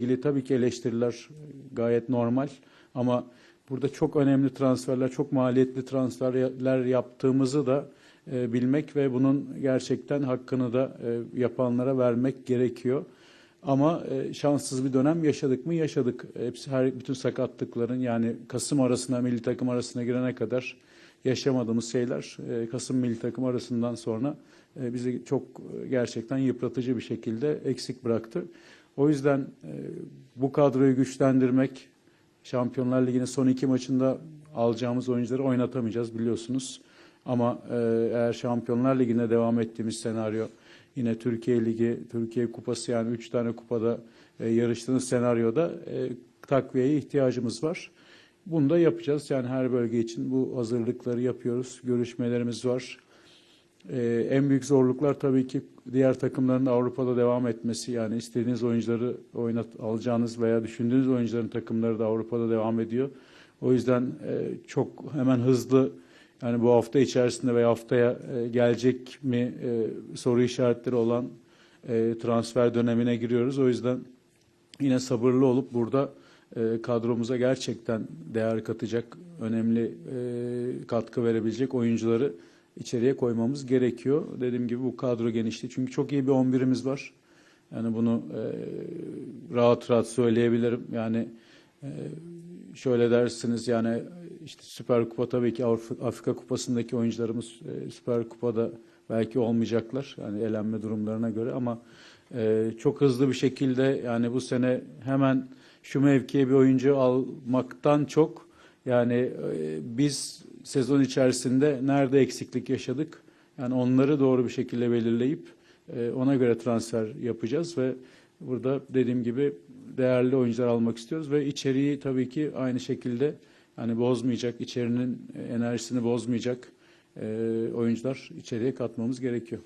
ilgili tabii ki eleştiriler gayet normal ama burada çok önemli transferler, çok maliyetli transferler yaptığımızı da e, bilmek ve bunun gerçekten hakkını da e, yapanlara vermek gerekiyor. Ama e, şanssız bir dönem yaşadık mı? Yaşadık. Hepsi her bütün sakatlıkların yani Kasım arasına milli takım arasına girene kadar yaşamadığımız şeyler e, Kasım milli takım arasından sonra e, bizi çok gerçekten yıpratıcı bir şekilde eksik bıraktı. O yüzden e, bu kadroyu güçlendirmek, Şampiyonlar Ligi'nin son iki maçında alacağımız oyuncuları oynatamayacağız biliyorsunuz. Ama e, eğer Şampiyonlar Ligi'ne devam ettiğimiz senaryo yine Türkiye Ligi, Türkiye Kupası yani üç tane kupada e, yarıştığınız senaryoda e, takviyeye ihtiyacımız var. Bunu da yapacağız. Yani her bölge için bu hazırlıkları yapıyoruz. Görüşmelerimiz var. Ee, en büyük zorluklar tabii ki diğer takımların Avrupa'da devam etmesi. Yani istediğiniz oyuncuları oynat alacağınız veya düşündüğünüz oyuncuların takımları da Avrupa'da devam ediyor. O yüzden e, çok hemen hızlı yani bu hafta içerisinde veya haftaya e, gelecek mi e, soru işaretleri olan e, transfer dönemine giriyoruz. O yüzden yine sabırlı olup burada e, kadromuza gerçekten değer katacak, önemli e, katkı verebilecek oyuncuları içeriye koymamız gerekiyor. Dediğim gibi bu kadro genişliği. Çünkü çok iyi bir 11'imiz var. Yani bunu e, rahat rahat söyleyebilirim. Yani e, şöyle dersiniz yani işte Süper Kupa tabii ki Afrika Kupası'ndaki oyuncularımız e, Süper Kupa'da belki olmayacaklar. Yani elenme durumlarına göre ama e, çok hızlı bir şekilde yani bu sene hemen şu mevkiye bir oyuncu almaktan çok yani e, biz sezon içerisinde nerede eksiklik yaşadık? Yani onları doğru bir şekilde belirleyip e, ona göre transfer yapacağız ve burada dediğim gibi değerli oyuncular almak istiyoruz ve içeriği tabii ki aynı şekilde yani bozmayacak, içerinin enerjisini bozmayacak e, oyuncular içeriye katmamız gerekiyor.